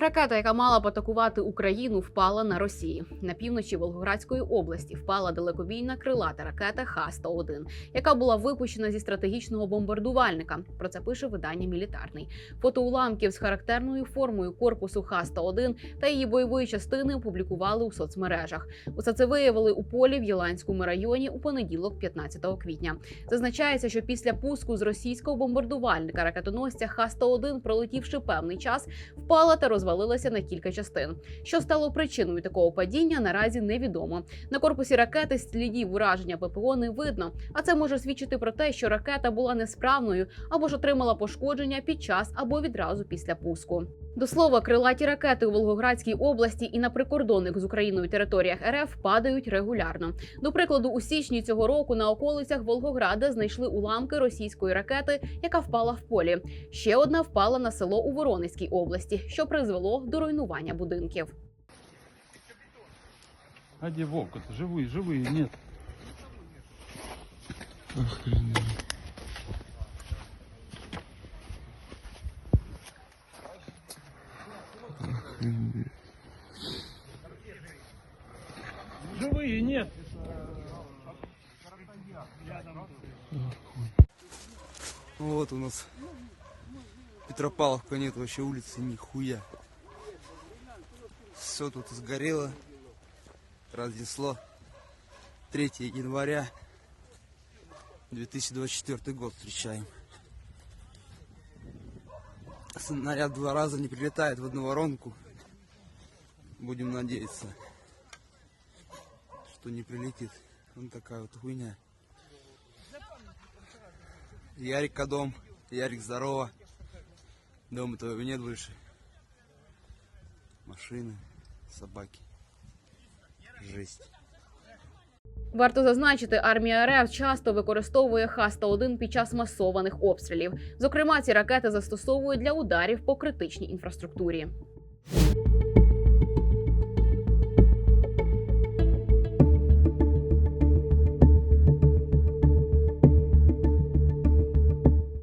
Ракета, яка мала б атакувати Україну, впала на Росії. На півночі Волгоградської області впала далекобійна крилата ракета Х-101, яка була випущена зі стратегічного бомбардувальника. Про це пише видання Мілітарний. Фото уламків з характерною формою корпусу Х-101 та її бойової частини опублікували у соцмережах. Усе це виявили у полі в Єланському районі у понеділок, 15 квітня. Зазначається, що після пуску з російського бомбардувальника ракетоносця Х-101, пролетівши певний час, впала та розвалилася на кілька частин. Що стало причиною такого падіння, наразі невідомо. На корпусі ракети слідів ураження ППО не видно, а це може свідчити про те, що ракета була несправною або ж отримала пошкодження під час або відразу після пуску. До слова, крилаті ракети у Волгоградській області і на прикордонних з Україною територіях РФ падають регулярно. До прикладу, у січні цього року на околицях Волгограда знайшли уламки російської ракети, яка впала в полі. Ще одна впала на село у Воронезькій області, що призвело до руйнування будинків. А где Вовка-то? Живые, живые, нет. Живые, нет. Вот у нас Петропавловка нет вообще улицы нихуя. Все тут сгорело, разнесло. 3 января 2024 год встречаем. Снаряд два раза не прилетает в одну воронку. Будем надеяться, что не прилетит. Вот такая вот хуйня. Ярик, дом. Ярик, здорово. Дома твоего нет больше. Машины, собаки. Жесть. Варто зазначити, армія РФ часто використовує Х-101 під час масованих обстрілів. Зокрема, ці ракети застосовують для ударів по критичній інфраструктурі.